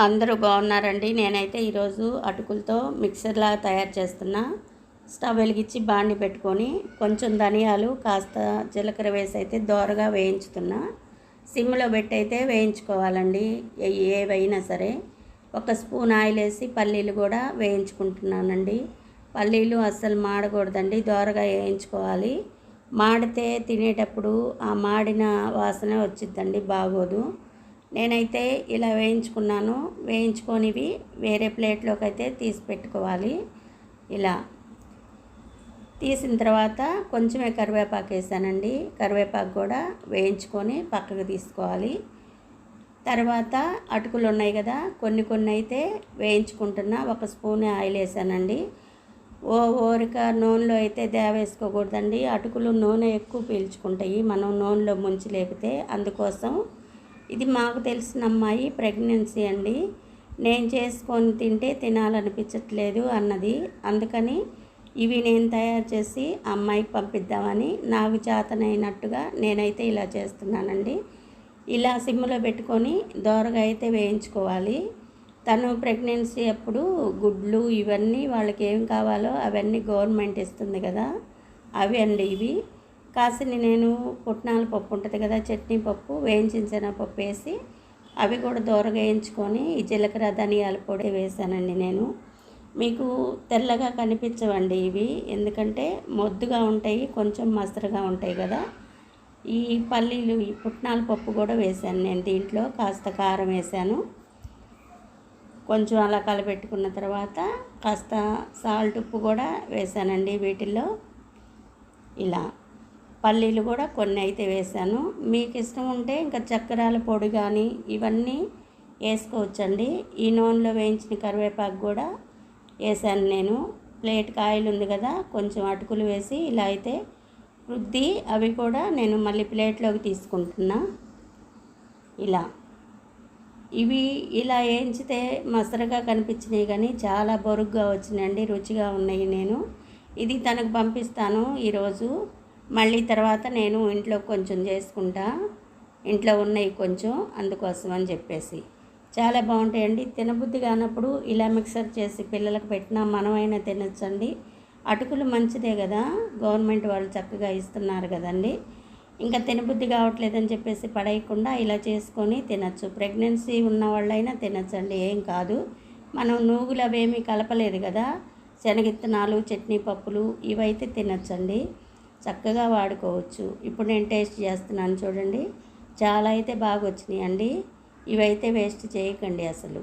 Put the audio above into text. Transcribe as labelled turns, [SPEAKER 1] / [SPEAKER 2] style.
[SPEAKER 1] అందరూ బాగున్నారండి. నేనైతే ఈరోజు అటుకులతో మిక్సర్లా తయారు చేస్తున్నా స్టవ్ వెలిగించి బాండి పెట్టుకొని కొంచెం ధనియాలు కాస్త జీలకర్ర వేసి అయితే దోరగా వేయించుతున్నా. సిమ్లో పెట్టి అయితే వేయించుకోవాలండి. ఏ- ఏవైనా సరే ఒక స్పూన్ ఆయిల్ వేసి పల్లీలు కూడా వేయించుకుంటున్నానండి. పల్లీలు అస్సలు మాడకూడదండి. దోరగా వేయించుకోవాలి. మాడితే తినేటప్పుడు ఆ మాడిన వాసన వచ్చిద్దండి బాగోదు. నేనైతే ఇలా వేయించుకున్నాను. వేయించుకొనివి వేరే ప్లేట్లోకి అయితే తీసి పెట్టుకోవాలి. ఇలా తీసిన తర్వాత కొంచెమే కరివేపాకు వేసానండి. కరివేపాకు కూడా వేయించుకొని పక్కకు తీసుకోవాలి. తర్వాత అటుకులు ఉన్నాయి కదా కొన్ని కొన్ని అయితే వేయించుకుంటున్నా. ఒక స్పూన్ ఆయిల్ వేసానండి. ఓ ఓరిక నూనెలో అయితే దేవేసుకోకూడదండి అటుకులు నూనె ఎక్కువ పీల్చుకుంటాయి. మనం నూనెలో ముంచి లేపితే అందుకోసం ఇది మాకు తెలిసిన అమ్మాయి ప్రెగ్నెన్సీ అండి. నేను చేసుకొని తింటే తినాలనిపించట్లేదు అన్నది. అందుకని ఇవి నేను తయారు చేసి అమ్మాయికి పంపిద్దామని నాకు చేతనైనట్టుగా నేనైతే ఇలా చేస్తున్నానండి. ఇలా సిమ్లో పెట్టుకొని దోరగా అయితే వేయించుకోవాలి. తను ప్రెగ్నెన్సీ అప్పుడు గుడ్లు ఇవన్నీ వాళ్ళకి ఏం కావాలో అవన్నీ గవర్నమెంట్ ఇస్తుంది కదా. అవి అండి ఇవి. కాసిని నేను పుట్నాల పప్పు ఉంటుంది కదా చట్నీ పప్పు వేయించిన పప్పు వేసి అవి కూడా దూరగా వేయించుకొని ఈ జీలకర్ర ధనియాల పొడి వేసానండి నేను. మీకు తెల్లగా కనిపించవండి ఇవి ఎందుకంటే మొద్దుగా ఉంటాయి కొంచెం మసరుగా ఉంటాయి కదా. ఈ పల్లీలు ఈ పుట్నాల పప్పు కూడా వేసాను నేను దీంట్లో కాస్త కారం వేసాను. కొంచెం అలా కలపెట్టుకున్న తర్వాత కాస్త సాల్ట్ ఉప్పు కూడా వేసానండి వీటిల్లో. ఇలా. పల్లీలు కూడా కొన్ని అయితే వేసాను. మీకు ఇష్టం ఉంటే ఇంకా చక్కెరాల పొడి కానీ ఇవన్నీ వేసుకోవచ్చండి. ఈ నూనెలో వేయించిన కరివేపాకు కూడా వేసాను నేను. ప్లేట్ కాయలు ఉంది కదా కొంచెం అటుకులు వేసి ఇలా అయితే రుద్ది అవి కూడా నేను మళ్ళీ ప్లేట్లోకి తీసుకుంటున్నా. ఇలా. ఇవి ఇలా వేయించితే మసరగా కనిపించినాయి కానీ చాలా బొరుగ్గా వచ్చినాయండి రుచిగా ఉన్నాయి నేను. ఇది తనకు పంపిస్తాను ఈరోజు. మళ్ళీ తర్వాత నేను ఇంట్లో కొంచెం చేసుకుంటా. ఇంట్లో ఉన్నాయి కొంచెం అందుకోసం అని చెప్పేసి. చాలా బాగుంటాయండి. తినబుద్ధి కానప్పుడు ఇలా మిక్సర్ చేసి పిల్లలకు పెట్టినా మనమైనా తినచ్చండి. అటుకులు మంచిదే కదా. గవర్నమెంట్ వాళ్ళు చక్కగా ఇస్తున్నారు కదండి. ఇంకా తినబుద్ధి కావట్లేదని చెప్పేసి పడేయకుండా ఇలా చేసుకొని తినచ్చు. ప్రెగ్నెన్సీ ఉన్న వాళ్ళైనా తినచ్చండి. ఏం కాదు. మనం నూగులు అవేమీ కలపలేదు కదా. శనగిత్తనాలు చట్నీ పప్పులు ఇవైతే తినచ్చండి. చక్కగా వాడుకోవచ్చు. ఇప్పుడు నేను టేస్ట్ చేస్తున్నాను చూడండి. చాలా అయితే బాగా వచ్చినాయి అండి ఇవైతే వేస్ట్ చేయకండి అసలు.